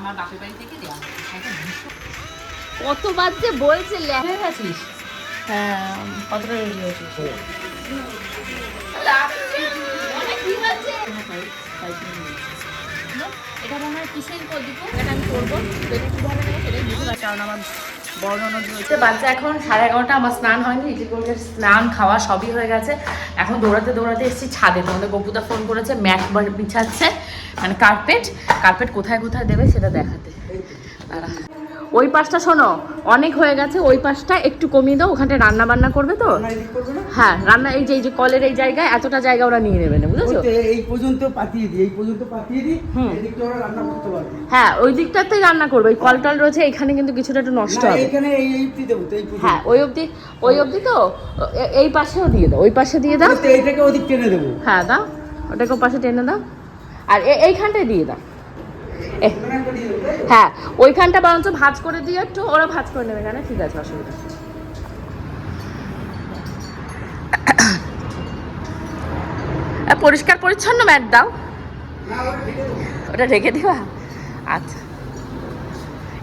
আমার বাপের বাড়ি থেকে দেওয়া কতবার যে বলছে লে- হয়ে গেছিস? হ্যাঁ কতটা রেডি হয়েছিস এটা মনে হয় কিসের দিব? এটা আমি করব। এটা কীভাবে নেব সেটাই বুঝতে পারছি কারণ আমার বর্ণনা বাচ্চা এখন সাড়ে এগারোটা, আমার স্নান হয়নি ঋতিকুলকে স্নান, খাওয়া সবই হয়ে গেছে। এখন দৌড়াতে দৌড়াতে এসেছি ছাদে, তোমাদের গপুদা ফোন করেছে, ম্যাট বিছাচ্ছে মানে কার্পেট কার্পেট কোথায় কোথায় দেবে সেটা দেখাতে। দাঁড়া। ওই পাশটা শোনো অনেক হয়ে গেছে ওই পাশটা একটু কমিয়ে দাও ওখানটা রান্না বান্না করবে তো হ্যাঁ রান্না এই যে এই যে কলের এই জায়গায় এতটা জায়গা ওরা নিয়ে নেবে না বুঝেছ? এই পর্যন্ত পাঠিয়ে দিই এই পর্যন্ত পাঠিয়ে দিই। এদিকটা ওরা রান্না করতে পারবে। হ্যাঁ ওই দিকটাতেই রান্না করবে ওই কল টল রয়েছে এখানে কিন্তু কিছুটা একটু নষ্ট হবে। এখানে এই এইটি দেবো তো এই হ্যাঁ ওই অবধি ওই অবধি তো এই পাশেও দিয়ে দাও ওই পাশে দিয়ে দাও। এইটাকে ওদিক টেনে দেবো। হ্যাঁ দাও ওটাকে পাশে টেনে দাও। আর এইখানটায় দিয়ে দাও। হ্যাঁ ওইখানটা বরঞ্চ ভাজ করে দিয়ে একটু ওরা ভাজ করে নেবে, কেন? ঠিক আছে, অসুবিধা পরিষ্কার পরিচ্ছন্ন ম্যাট দাও। ওটা রেখে দিবা? আচ্ছা।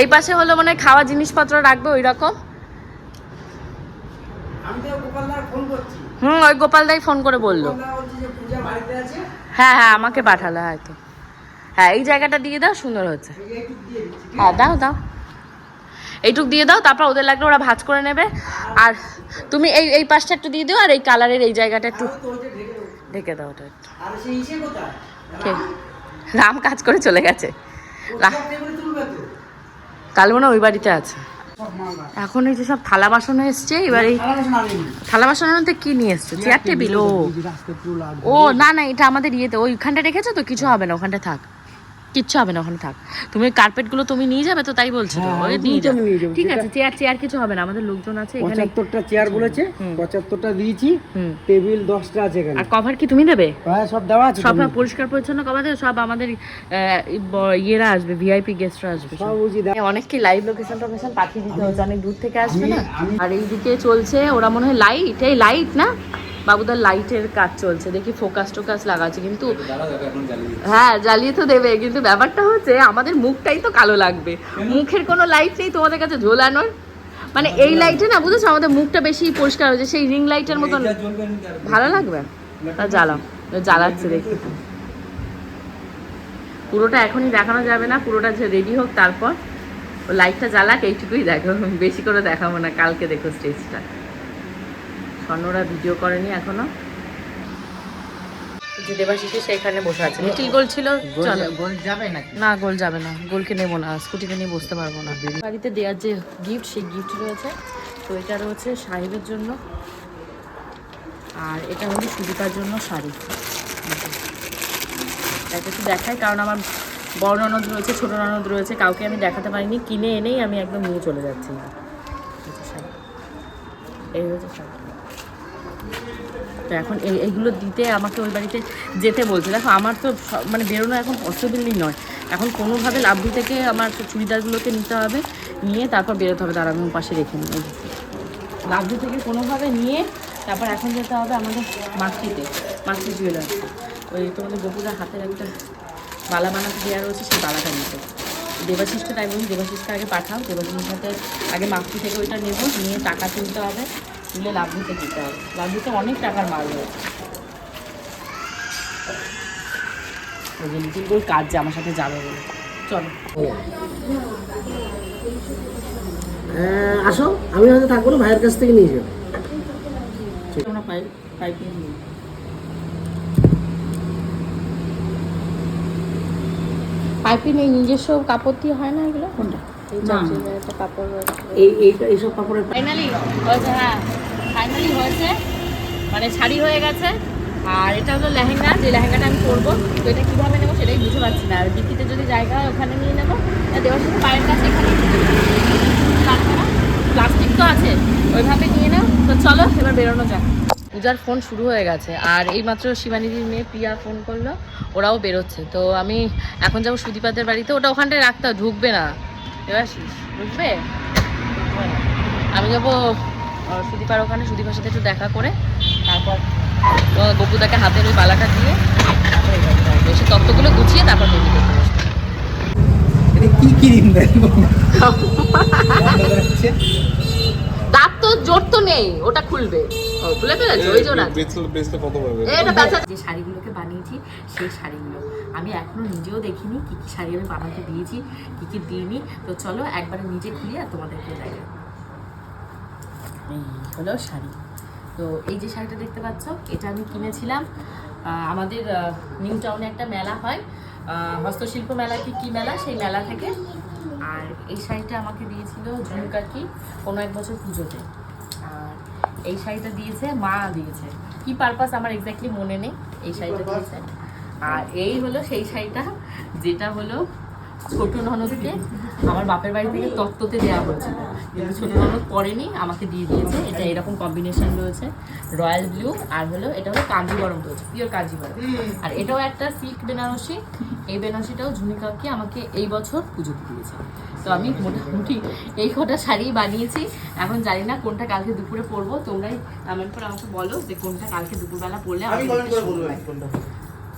এই পাশে হলো মানে খাওয়া জিনিসপত্র রাখবে ওই রকম। হুম, ওই গোপালদাই ফোন করে বলল। হ্যাঁ হ্যাঁ আমাকে পাঠালো হয়তো। হ্যাঁ এই জায়গাটা দিয়ে দাও, সুন্দর হচ্ছে হ্যাঁ দাও দাও। এইটুক দিয়ে দাও, তারপর ওদের লাগলে ওরা ভাজ করে নেবে। আর তুমি এই এই পাশটা একটু দিয়ে দিও, আর এই কালারের এই জায়গাটা একটু? ঢেকে দাও ওটা একটু। রাম কাজ করে চলে গেছে। কাল মনে ওই বাড়িতে আছে। এখন এই যে সব থালা বাসন এসছে, এবার এই থালা বাসনের মধ্যে কি নিয়ে এসছো? চেয়ার টেবিল ও, না না, এটা আমাদের ইয়েতে, ওইখানটা রেখেছো তো, কিছু হবে না, ওখানটা থাক। কিচ্ছু হবে না ওখানে থাক। তুমি কার্পেটগুলো তুমি নিয়ে যাবে তো তাই বলছো তো হ্যাঁ, ওই নিয়ে যাব, ঠিক আছে চেয়ার চেয়ার কিছু হবে না আমাদের লোকজন আছে এখানে। পঁচাত্তরটা চেয়ার বলেছে হুম। পঁচাত্তরটা দিয়েছি টেবিল দশটা আছে এখানে। আর কভার কি তুমি দেবে? হ্যাঁ সব দেওয়া আছে সব পরিষ্কার পরিচ্ছন্ন কভার দেবে সব আমাদের ইয়েরা আসবে ভিআইপি গেস্টরা আসবে সব। বুঝি দেওয়া অনেক কি লাইভ লোকেশন টোকেশন পাঠিয়ে দিতে হচ্ছে অনেক দূর থেকে আসবে না? আর এইদিকে চলছে ওরা মনে হয় লাইট এই লাইট না? বাবুদার লাইটের কাজ চলছে দেখি ফোকাস টোকাস লাগাচ্ছে কিন্তু হ্যাঁ জ্বালিয়ে তো দেবে কিন্তু ব্যাপারটা হচ্ছে আমাদের মুখটাই তো কালো লাগবে। মুখের কোনো লাইট নেই তোমাদের কাছে ঝোলানোর মানে এই লাইটে না বুঝেছ আমাদের মুখটা বেশি পরিষ্কার হয়েছে সেই রিং লাইটের মতন। ভালো লাগবে? তা জ্বালাও জ্বালাচ্ছে দেখি। পুরোটা এখনই দেখানো যাবে না পুরোটা যে রেডি হোক তারপর লাইটটা জ্বালাক এইটুকুই দেখো বেশি করে দেখাবো না কালকে দেখো স্টেজটা স্বর্ণরা ভিডিও করেনি এখনও। যে সেইখানে বসে আছে। লিটিল গোল ছিল গোল যাবে নাকি? না গোল যাবে না। গোলকে নেব না স্কুটিতে নিয়ে বসতে পারব না। বাড়িতে দেওয়ার যে গিফট সেই গিফট রয়েছে। তো এটা রয়েছে সাহেবের জন্য। আর এটা জন্য শাড়ি। একটু দেখাই কারণ আমার বড় ননদ রয়েছে ছোট ননদ রয়েছে। কাউকে আমি দেখাতে পারিনি। কিনে এনেই আমি একদম নিয়ে চলে যাচ্ছি। শাড়ি। এই হচ্ছে শাড়ি। তো এখন এই, এইগুলো দিতে আমাকে ওই বাড়িতে যেতে বলছে। দেখো, আমার তো মানে বেরোনো এখন পসিবলই নয়। এখন কোনোভাবে লাভলি থেকে আমার চুড়িদারগুলোকে নিতে হবে, নিয়ে তারপর বেরোতে হবে। তারা আমি পাশে রেখে নিই। লাভলি থেকে কোনোভাবে নিয়ে তারপর এখন যেতে হবে আমাদের মাতৃতে মাতৃ জুয়েলার্স ওই তোমাদের গোপুরের হাতের একটা বালা বানাতে দেওয়া রয়েছে, সেই বালাটা নিতে। দেবাশিসকে তাই বলুন দেবাশিসকে আগে পাঠাও। দেবাশিসের সাথে আগে মাতৃ থেকে ওইটা নেব, নিয়ে টাকা তুলতে হবে। তুলে লাভলিতে দিতে হবে। লাভলিতে অনেক টাকার মাল রয়েছে। ওই যে লিটিল গোল কাজ যে আমার সাথে যাবে বলে। চলো। হ্যাঁ, আসো আমি হয়তো থাকব না ভাইয়ের কাছ থেকে নিয়ে যাব। তোমরা পাইপ পাইপ পাইপিং এই নিজস্ব কাপড় দিয়ে হয় না এগুলো? কোনটা? এই এইসব কাপড়ের ফাইনালি হয়েছে হ্যাঁ। ফাইনালি হয়েছে। মানে শাড়ি হয়ে গেছে। আর এটা হলো লেহেঙ্গা। যে লেহেঙ্গাটা আমি পরবো তো এটা কীভাবে নেব সেটাই বুঝতে পারছি না। আর ডিকিতে যদি জায়গা হয় ওখানে নিয়ে নেব। দেওয়ার সাথে পায়ের কাছে এখানে প্লাস্টিক তো আছে ওইভাবে নিয়ে নাও। তো চলো এবার বেরোনো যাক। পূজার ফোন শুরু হয়ে গেছে। আর এইমাত্র শিবানীদির মেয়ে প্রিয়া ফোন করল ওরাও বেরোচ্ছে। তো আমি এখন যাব সুদীপাদের বাড়িতে। ওটা ওখানটায় রাখতে ঢুকবে না। এবার ঢুকবে ঢুকবে আমি যাব সুদীপার ওখানে সুদীপার সাথে একটু দেখা করে তারপর গপুদাকে হাতের ওই বালাটা দিয়ে তারপর যাব। তত্ত্বগুলো গুছিয়ে তারপর যেতে হবে। কি ক্রিম দাঁত তো জোর তো নেই ওটা খুলবে। খুলে ফেলেছে? ওই কত এটা যে শাড়িগুলোকে বানিয়েছি সেই শাড়িগুলো। আমি এখনও নিজেও দেখিনি কি কি শাড়ি আমি বানাতে দিয়েছি কি কি দিইনি। তো চলো একবারে নিজে খুলি আর তোমাদেরকে দেখাই। এই হলো শাড়ি। তো এই যে শাড়িটা দেখতে পাচ্ছ এটা আমি কিনেছিলাম। আমাদের নিউ টাউনে একটা মেলা হয়। হস্তশিল্প মেলা কি কি মেলা? সেই মেলা থেকে। আর এই শাড়িটা আমাকে দিয়েছিল ঝুমকাকি কোনো এক বছর পুজোতে। আর এই শাড়িটা দিয়েছে মা দিয়েছে। কি পারপাস আমার এক্স্যাক্টলি মনে নেই এই শাড়িটা দিয়েছে। আর এই হলো সেই শাড়িটা, যেটা হলো ছোট ননদকে আমার বাপের বাড়ি থেকে তত্ত্বতে দেওয়া হয়েছিল। কিন্তু ছোট ননদ পরেনি, আমাকে দিয়ে দিয়েছে। এটা এরকম কম্বিনেশন রয়েছে রয়্যাল ব্লু আর হলো এটা হলো কাঞ্জিবরম রয়েছে পিওর কাঞ্জিবরম আর এটাও একটা সিল্ক বেনারসি, এই বেনারসিটাও ঝুনিকাকে আমাকে এই বছর পুজো দিয়েছে। তো আমি মোটামুটি এই কটা শাড়ি বানিয়েছি। এখন জানি না কোনটা কালকে দুপুরে পরবো। তোমরাই কমেন্ট করে আমাকে বলো যে কোনটা কালকে দুপুরবেলা পরলে আমি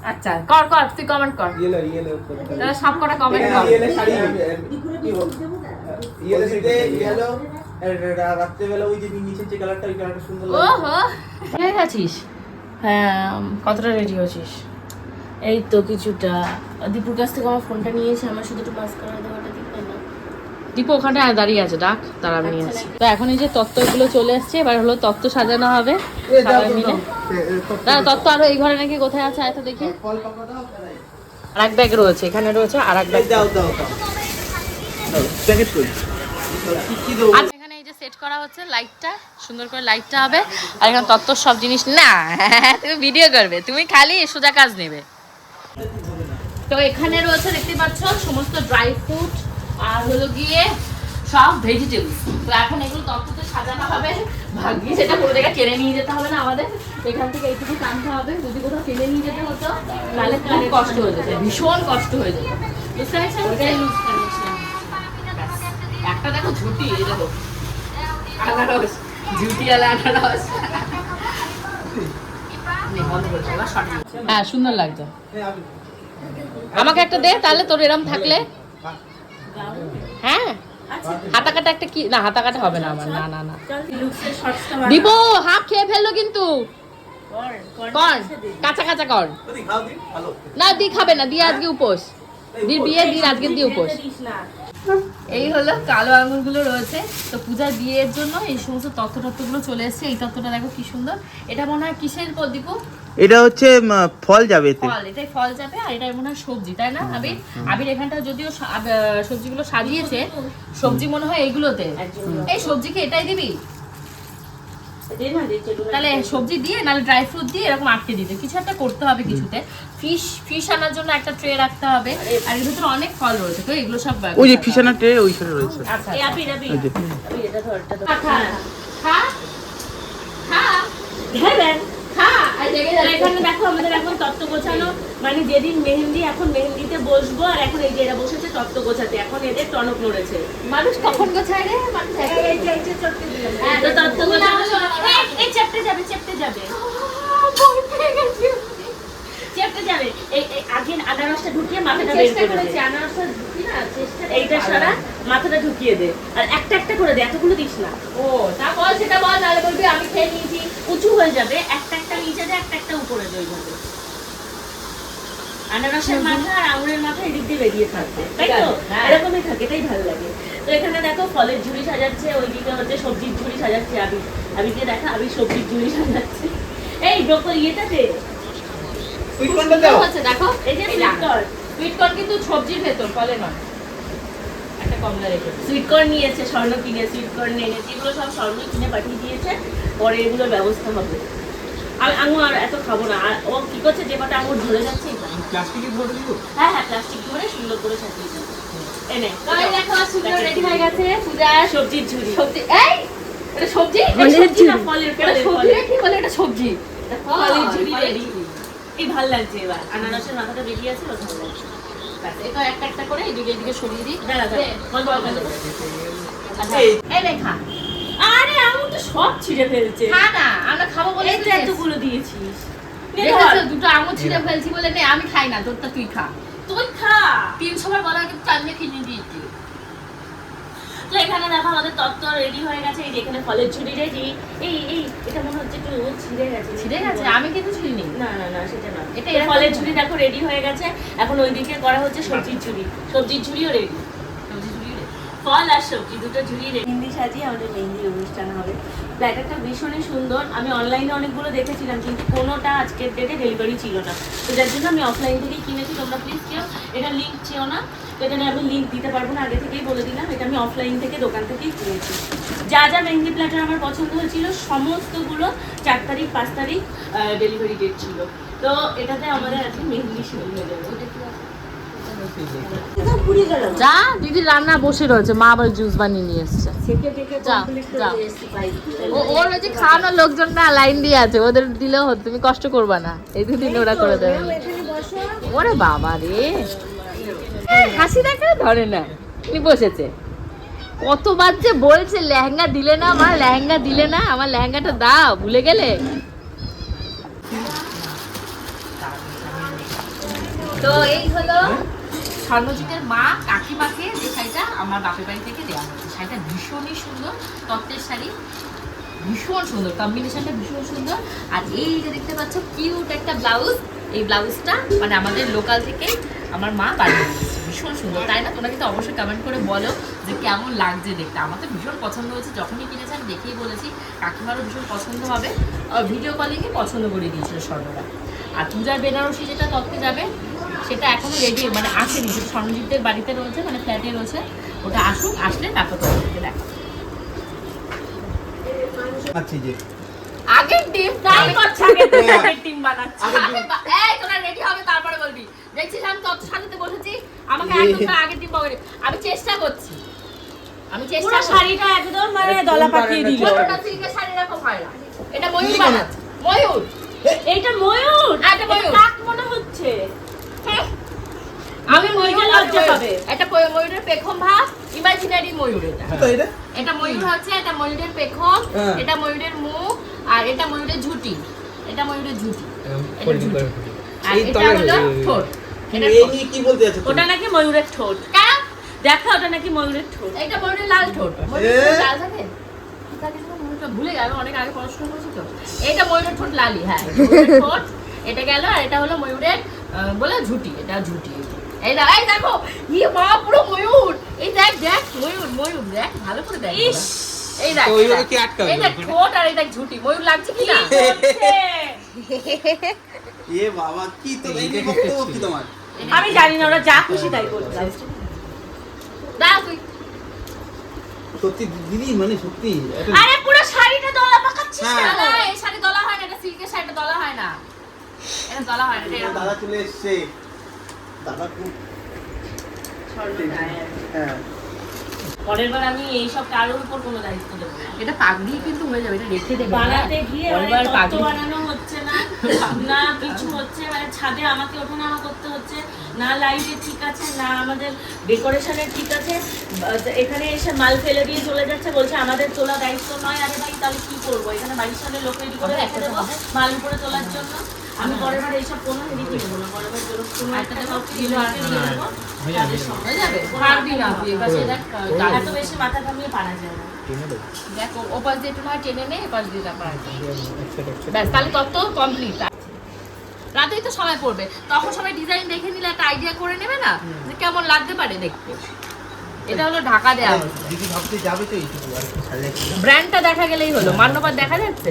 করে। আচ্ছা কর কর তুই কমেন্ট কর। ইয়েলো ইয়েলো তাহলে সব কটা কমেন্ট কর। ইয়েলো শাড়ি ইয়েলো সিটে ইয়েলো রাত্রেবেলা ওই যে নিচের যে কালারটা ওই কালারটা সুন্দর ও হো হয়ে গেছিস? হ্যাঁ কতটা রেডি হচ্ছিস এই তো কিছুটা। দীপুর কাছ থেকে আমার ফোনটা নিয়েছে আমার শুধু একটু মাস্ক করা দেওয়াটা দীপু ওখানে দাঁড়িয়ে আছে ডাক তারা আমি নিয়ে আসছি তো এখন এই যে তত্ত্বগুলো চলে আসছে এবার হলো তত্ত্ব সাজানো হবে সবাই মিলে। না তত্ত্ব আরও এই ঘরে নাকি কোথায় আছে? আয় তো দেখি। দাও আর এক ব্যাগ রয়েছে এখানে রয়েছে আর এক ব্যাগ। দাও দাও এখানে এই যে সেট করা হচ্ছে লাইটটা সুন্দর করে লাইটটা হবে। আর এখানে সব জিনিস না তুমি ভিডিও করবে তুমি খালি সোজা কাজ নেবে। তো এখানে রয়েছে দেখতে পাচ্ছ সমস্ত ড্রাই ফ্রুট আর হলো গিয়ে সব ভেজিটেবল তো এখন এগুলো তত্ত্বতে সাজানো হবে। ভাগ্যি সেটা কোনো জায়গায় টেনে নিয়ে যেতে হবে না আমাদের। এখান থেকে এইটুকু টানতে হবে। যদি কোথাও টেনে নিয়ে যেতে হতো তাহলে খুব কষ্ট হয়ে যেত। ভীষণ কষ্ট হয়ে যেত। বুঝতে পারছেন। একটা দেখো ঝুটি এই দেখো। আনারস ঝুটিওয়ালা আনারস। হ্যাঁ সুন্দর লাগছে। আমাকে একটা দে তাহলে তোর এরম থাকলে। হ্যাঁ? হাতা কাটা একটা কি না হাতা কাটা হবে না আমার না না না। দিব হাফ খেয়ে ফেলল কিন্তু। কর কাঁচা কাঁচা কর। দি না দি খাবে না দিয়ে আজকে উপোস। দির বিয়ে দির আজকে দিয়ে উপোস। এই হলো কালো আঙুরগুলো রয়েছে। তো পূজার বিয়ের জন্য এই সমস্ত তথ্য তত্ত্বগুলো চলে এসেছে। এই তত্ত্বটা দেখো কি সুন্দর। এটা মনে হয় কিসের দীপু? এটা হচ্ছে ফল যাবে এতে। ফল এটাই ফল যাবে আর এটা মনে হয় সবজি তাই না আবির? আবির এখানটা যদিও সবজিগুলো সাজিয়েছে সবজি মনে হয় এইগুলোতে এই সবজি কি এটাই দিবি? তাহলে সবজি দিয়ে নাহলে ড্রাই ফ্রুট দিয়ে এরকম আটকে দিতে। কিছু একটা করতে হবে কিছুতে। ফিশ ফিশ আনার জন্য একটা ট্রে রাখতে হবে আর এর ভিতরে অনেক ফল রয়েছে তো এগুলো সব ওই যে ফিশানা ট্রে ওইখানে রয়েছে। আচ্ছা। ওই যে। আবির, এটা ধর, এটা ধর। খা খা। খা হ্যাঁ, দেখ। খা আর জেগে আর যাবে এখানে দেখো আমাদের এখন তত্ত্ব গোছানো। মানে যেদিন মেহেন্দি এখন মেহেন্দিতে বসবো আর এখন এই যে এরা বসেছে তত্ত্ব গোছাতে। এখন এদের টনক নড়েছে। মানুষ কখন গোছায় রে? মানুষ হ্যাঁ, তত্ত্ব গোছানো এই, এই চেপটে যাবে চেপটে যাবে। চেপটে যাবে। এই আগে আনারসটা ঢুকিয়ে মাথাটা বের চেষ্টা করে করেছি আনারসটা ঢুকি না চেষ্টা এইটা সারা মাথাটা ঢুকিয়ে দে। আর একটা একটা করে দে এতগুলো দিস না। ও তা বল সেটা বল নাহলে বলবি আমি খেয়ে নিয়েছি। উঁচু হয়ে যাবে একটা একটা নিচে দে একটা একটা উপরে দে ওইভাবে আনারসের মাথা আর আঙুরের মাথা এদিক দিয়ে বেরিয়ে থাকবে। তাই তো? হ্যাঁ। এরকমই থাকে এটাই ভালো লাগে। তো এখানে দেখো ফলের ঝুড়ি সাজাচ্ছে ওইদিকে হচ্ছে সবজির ঝুড়ি সাজাচ্ছে আবি আবিকে দেখা আবি সবজির ঝুড়ি সাজাচ্ছে। এই ব্রোকলি ইয়েটাতে? সুইট কর্নটা দাও। হচ্ছে দেখো এই যে সুইট কর্ন কিন্তু সবজির ভেতর ফলে নয়। একটা কমলা রেখে সুইট নিয়েছে স্বর্ণ কিনে সুইট কর্ন এনেছে। এগুলো সব স্বর্ণ কিনে পাঠিয়ে দিয়েছে। পরে এগুলোর ব্যবস্থা হবে। আর আঙুর আর এত খাব না। আর ও কি করছে যে কটা আঙুর ঝরে যাচ্ছে প্লাস্টিকের ভরে দিব হ্যাঁ হ্যাঁ প্লাস্টিক ধরে সুন্দর করে সাজিয়ে দেবো। এনে তাই দেখো সুন্দর রেডি হয়ে গেছে পূজার সবজির ঝুড়ি। সবজি এই এটা সবজি? সবজি না ফলের সবজি কি বলে এটা সবজি। ফলের ঝুড়ি। রেডি। এই ভালো লাগছে এবার। আনারসের মাথাটা বেরিয়ে আছে লাগছে। এটা একটা একটা করে এদিকে এদিকে সরিয়ে দিই। দাঁড়া, দাঁড়া। দে, বল, বল, বল। এই। এই নে খা আরে আঙুর তো সব ছিঁড়ে ফেলছে। খা না আমরা খাব বলে তো এতগুলো দিয়েছিস। দেখেছ দুটো আঙুর ছিঁড়ে ফেলছি বলে নে আমি খাই না তোরটা তুই খা। তুই খা। তিনশো বার বলা কিন্তু কিনে দিয়েছি। তো এখানে দেখো আমাদের তত্ত্ব রেডি হয়ে গেছে এই যে এখানে ফলের ঝুড়ি রেডি এই এই এটা মনে হচ্ছে একটু ছিঁড়ে গেছে। ছিঁড়ে গেছে? আমি কিন্তু ছিঁড়িনি। না না না সেটা না। এটা ফলের ঝুড়ি দেখো রেডি হয়ে গেছে। এখন ওইদিকে করা হচ্ছে সবজির ঝুড়ি। সবজির ঝুড়িও রেডি ফল আর সবজি, দুটো ঝুড়ি মেহেন্দি সাজিয়ে আমাদের মেহেন্দির অনুষ্ঠান হবে। প্ল্যাটারটা ভীষণই সুন্দর। আমি অনলাইনে অনেকগুলো দেখেছিলাম, কিন্তু কোনোটা আজকের ডেটে ডেলিভারি ছিল না। তো যার জন্য আমি অফলাইন থেকেই কিনেছি। তোমরা প্লিজ কেউ এটা লিঙ্ক চেও না। এখানে আমি লিঙ্ক দিতে পারব না, আগে থেকেই বলে দিলাম। এটা আমি অফলাইন থেকে দোকান থেকেই কিনেছি। যা যা মেহেন্দি প্ল্যাটার আমার পছন্দ হয়েছিল, সমস্তগুলো চার তারিখ, পাঁচ তারিখ ডেলিভারি ডেট ছিল। তো এটাতে আমাদের আজকে মেহেন্দি শুরু হয়ে যাবে। যা দিদি রান্না বসে রয়েছে মা আবার জুস বানিয়ে নিয়ে এসছে। ওর হচ্ছে খাওয়ানোর লোকজন না লাইন দিয়ে আছে ওদের দিলেও হতো তুমি কষ্ট করবা না। এই দুদিন ওরা করে দেবে। ওরে বাবা রে। হাসি দেখে ধরে না উনি বসেছে। কতবার যে বলছে লেহেঙ্গা দিলে না আমার লেহেঙ্গা দিলে না আমার লেহেঙ্গাটা দাও ভুলে গেলে? তো এই হলো স্বর্ণজিতের মা কাকিমাকে যে শাড়িটা আমার বাপের বাড়ি থেকে দেওয়া হয়েছে। শাড়িটা ভীষণই সুন্দর, তত্ত্বের শাড়ি। ভীষণ সুন্দর কম্বিনেশনটা ভীষণ সুন্দর। আর এই যে দেখতে পাচ্ছ কিউট একটা ব্লাউজ এই ব্লাউজটা মানে আমাদের লোকাল থেকে আমার মা বানিয়ে ভীষণ সুন্দর, তাই না? তোমরা কিন্তু অবশ্যই কমেন্ট করে বলো যে কেমন লাগছে দেখতে। আমার তো ভীষণ পছন্দ হয়েছে, যখনই কিনেছি আমি দেখেই বলেছি, কাকিমারও ভীষণ পছন্দ হবে। ভিডিও কলিংয়ে পছন্দ করে দিয়েছিল স্বর্ণরা। আর পূজার বেনারসি যেটা তত্ত্বে যাবে সেটা এখনও রেডি মানে আসেনি। সেটা স্বর্ণজিতের বাড়িতে রয়েছে মানে ফ্ল্যাটে রয়েছে। ওটা আসুক আসলে তারপর তোমাদেরকে দেখা আচ্ছা যে। ডিম তাই করছে আগে বানাচ্ছে। এই তোরা রেডি হবে তারপরে বলবি। দেখছিস আমি সাজাতে বসেছি? আমাকে একদম আগের ডিম পাবে। আমি চেষ্টা করছি। আমি চেষ্টা শাড়িটা একদম মানে দলা পাকিয়ে দিল। শাড়ি এরকম হয় না? এটা ময়ূর বানাচ্ছে। ময়ূর। এইটা ময়ূর? হ্যাঁ, এটা ময়ূর। কাক মনে হচ্ছে? আমি ময়ূর লজ্জা পাবে। এটা ময়ূরের পেখম ভাব ইমাজিনারি ময়ূর এটা। এটা? ময়ূর হচ্ছে এটা ময়ূরের পেখম হ্যাঁ। এটা ময়ূরের মুখ আর এটা ময়ূরের ঝুটি। এটা ময়ূরের ঝুটি। এটা আর এটা হলো ঠোঁট। এটা এই ঠোঁট। নিয়ে কি বলতে যাচ্ছ ওটা নাকি ময়ূরের ঠোঁট? দেখা ওটা নাকি ময়ূরের ঠোঁট। এটা ময়ূরের লাল ঠোঁট। লাল থাকে? ভুলে গেল অনেক আগে পড়াশোনা করেছি তো। এটা ময়ূরের ঠোঁট লালি হ্যাঁ। ঠোঁট এটা গেল আর এটা হলো ময়ূরের বলে ঝুটি এটা ঝুটি। এই না এই দেখো ইয়ে মা পুরো ময়ূর। এই দেখ দেখ ময়ূর ময়ূর দেখ ভালো করে দেখ ইস। এই দেখ ওইভাবে কি আটকাবে এই দেখ ঠোঁট আর এই দেখ ঝুটি। ময়ূর লাগছে কি না? এ বাবা কি তো এই কি তোমার? আমি জানি না ওরা যা খুশি তাই করছে। দাও তুই। সত্যি দিদি মানে সত্যি আরে পুরো শাড়িটা দলা পাকাচ্ছিস হ্যাঁ। না, এই শাড়ি দলা হয় না এটা সিল্কের শাড়িটা দলা হয় না। দাদা চলে এসছে। দাদা খুব হ্যাঁ। পরের বার আমি এইসব কারোর উপর কোনো দায়িত্ব দেবো এটা পাগড়ি কিন্তু হয়ে যাবে এটা রেখে দেবে। বানাতে গিয়ে মানে পরের বার বানানো হচ্ছে না না কিছু হচ্ছে মানে ছাদে আমাকে ওঠানামা করতে হচ্ছে না লাইটে ঠিক আছে না আমাদের ডেকোরেশনের ঠিক আছে। এখানে এসে মাল ফেলে দিয়ে চলে যাচ্ছে বলছে আমাদের তোলা দায়িত্ব নয় আরে ভাই তাহলে কি করব? এখানে বাড়ির সামনে লোক রেডি করে মাল উপরে তোলার জন্য। আমি পরের বার এইসব কোনো হেরি কিনবো না। পরের বার যেরকম কোনো একটা সব কিলো আর দিয়ে দেবো হয়ে যাবে। পারবি না। তুই এবার সে দেখ গাল- এত বেশি মাথা ঘামিয়ে পারা যায় না। দেখ ওপাশ দিয়ে একটু নয় টেনে নে এপাশ দিয়ে তারপর আর ব্যাস তাহলে তত কমপ্লিট রাতেই তো সময় পড়বে। তখন সবাই ডিজাইন দেখে নিলে একটা আইডিয়া করে নেবে না? যে কেমন লাগতে পারে দেখতে। এটা হলো ঢাকা দেওয়া দিদি ভাবতে যাবে তো এইটুকু আর কি। ছাড়লে কি ব্র্যান্ডটা দেখা গেলেই হলো। মান্যবার দেখা যাচ্ছে?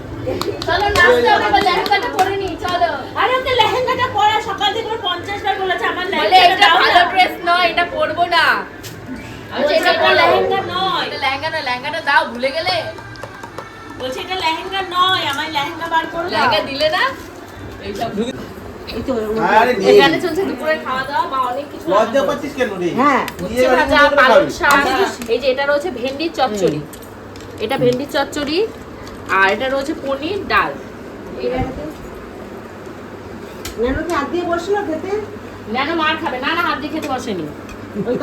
চলো নাচতে হবে লেহেঙ্গাটা পরে নি চলো। আরে ওকে লেহেঙ্গাটা পরা সকাল থেকে ওর পঞ্চাশ বার বলেছে আমার বলে লেহেঙ্গাটা এটা ভালো ড্রেস নয় এটা পরবো না। বলছে এটা এটা লেহেঙ্গা নয়। এটা লেহেঙ্গা না লেহেঙ্গাটা দাও ভুলে গেলে? বলছে এটা লেহেঙ্গা নয় আমার লেহেঙ্গা বার করে লেহেঙ্গা দিলে না? এইসব। এখানে চলছে দুপুরে খাওয়া দাওয়া বা অনেক কিছু লজ্জা পাচ্ছিস কেন রে হ্যাঁ। শাক। এই যে এটা রয়েছে ভেন্ডির চচ্চড়ি। এটা ভেন্ডির চচ্চড়ি আর এটা রয়েছে পনির ডাল। ন্যানোকে হাত দিয়ে বসল খেতে? ন্যানো মার খাবে। না না হাত দিয়ে খেতে বসেনি। ওই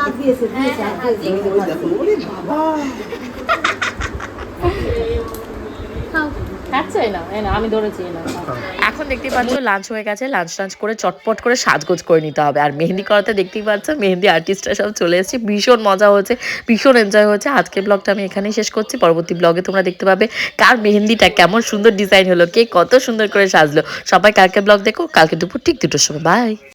এখন দেখতেই পাচ্ছ লাঞ্চ হয়ে গেছে লাঞ্চ টাঞ্চ করে চটপট করে সাজগোজ করে নিতে হবে। আর মেহেন্দি করাতে দেখতেই পাচ্ছ, মেহেন্দি আর্টিস্টরা সব চলে এসেছে, ভীষণ মজা হয়েছে, ভীষণ এনজয় হয়েছে। আজকের ব্লগটা আমি এখানেই শেষ করছি। পরবর্তী ব্লগে তোমরা দেখতে পাবে কার মেহেন্দিটা কেমন সুন্দর ডিজাইন হলো, কে কত সুন্দর করে সাজলো। সবাই কালকে ব্লগ দেখো, কালকে দুপুর ঠিক দুটোর সময়। বাই